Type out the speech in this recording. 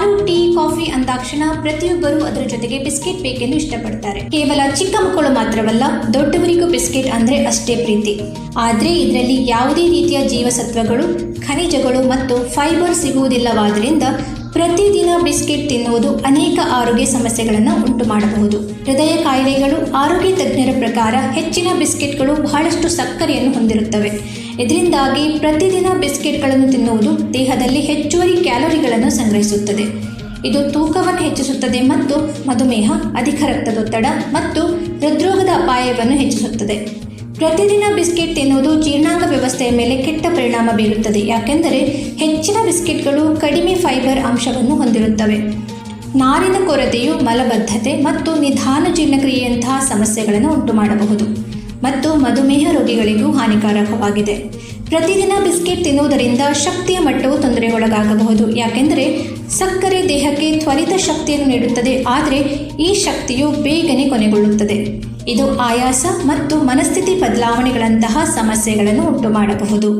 ಹಾಲು tea, coffee ಅಂದಾಕ್ಷಣ ಪ್ರತಿಯೊಬ್ಬರು ಅದರ ಜೊತೆಗೆ ಬಿಸ್ಕೆಟ್ ಬೇಕೆಂದು ಇಷ್ಟಪಡ್ತಾರೆ. ಕೇವಲ ಚಿಕ್ಕ ಮಕ್ಕಳು ಮಾತ್ರವಲ್ಲ, ದೊಡ್ಡವರಿಗೂ ಬಿಸ್ಕೆಟ್ ಅಂದ್ರೆ ಅಷ್ಟೇ ಪ್ರೀತಿ. ಆದ್ರೆ ಇದರಲ್ಲಿ ಯಾವುದೇ ರೀತಿಯ ಜೀವಸತ್ವಗಳು, ಖನಿಜಗಳು ಮತ್ತು ಫೈಬರ್ ಸಿಗುವುದಿಲ್ಲವಾದ್ದರಿಂದ ಪ್ರತಿದಿನ ಬಿಸ್ಕೆಟ್ ತಿನ್ನುವುದು ಅನೇಕ ಆರೋಗ್ಯ ಸಮಸ್ಯೆಗಳನ್ನು ಉಂಟು ಮಾಡಬಹುದು ಹೃದಯ ಕಾಯಿಲೆಗಳು ಆರೋಗ್ಯ ತಜ್ಞರ ಪ್ರಕಾರ ಹೆಚ್ಚಿನ ಬಿಸ್ಕೆಟ್ಗಳು ಬಹಳಷ್ಟು ಸಕ್ಕರೆಯನ್ನು ಹೊಂದಿರುತ್ತವೆ. ಇದರಿಂದಾಗಿ ಪ್ರತಿದಿನ ಬಿಸ್ಕೆಟ್ಗಳನ್ನು ತಿನ್ನುವುದು ದೇಹದಲ್ಲಿ ಹೆಚ್ಚುವರಿ ಕ್ಯಾಲೋರಿಗಳನ್ನು ಸಂಗ್ರಹಿಸುತ್ತದೆ. ಇದು ತೂಕವನ್ನು ಹೆಚ್ಚಿಸುತ್ತದೆ ಮತ್ತು ಮಧುಮೇಹ, ಅಧಿಕ ರಕ್ತದೊತ್ತಡ ಮತ್ತು ಹೃದ್ರೋಗದ ಅಪಾಯವನ್ನು ಹೆಚ್ಚಿಸುತ್ತದೆ. ಪ್ರತಿದಿನ ಬಿಸ್ಕೆಟ್ ತಿನ್ನುವುದು ಜೀರ್ಣಾಂಗ ವ್ಯವಸ್ಥೆಯ ಮೇಲೆ ಕೆಟ್ಟ ಪರಿಣಾಮ ಬೀರುತ್ತದೆ. ಯಾಕೆಂದರೆ ಹೆಚ್ಚಿನ ಬಿಸ್ಕೆಟ್ಗಳು ಕಡಿಮೆ ಫೈಬರ್ ಅಂಶವನ್ನು ಹೊಂದಿರುತ್ತವೆ. ನಾರಿನ ಕೊರತೆಯು ಮಲಬದ್ಧತೆ ಮತ್ತು ನಿಧಾನ ಜೀರ್ಣಕ್ರಿಯೆಯಂತಹ ಸಮಸ್ಯೆಗಳನ್ನು ಉಂಟು ಮಾಡಬಹುದು ಮತ್ತು ಮಧುಮೇಹ ರೋಗಿಗಳಿಗೂ ಹಾನಿಕಾರಕವಾಗಿದೆ. ಪ್ರತಿದಿನ ಬಿಸ್ಕೆಟ್ ತಿನ್ನುವುದರಿಂದ ಶಕ್ತಿಯ ಮಟ್ಟವು ತೊಂದರೆಗೊಳಗಾಗಬಹುದು. ಯಾಕೆಂದರೆ ಸಕ್ಕರೆ ದೇಹಕ್ಕೆ ತ್ವರಿತ ಶಕ್ತಿಯನ್ನು ನೀಡುತ್ತದೆ. ಆದರೆ ಈ ಶಕ್ತಿಯು ಬೇಗನೆ ಕೊನೆಗೊಳ್ಳುತ್ತದೆ. ಇದು ಆಯಾಸ ಮತ್ತು ಮನಸ್ಥಿತಿ ಬದಲಾವಣೆಗಳಂತಹ ಸಮಸ್ಯೆಗಳನ್ನು ಉಂಟು ಮಾಡಬಹುದು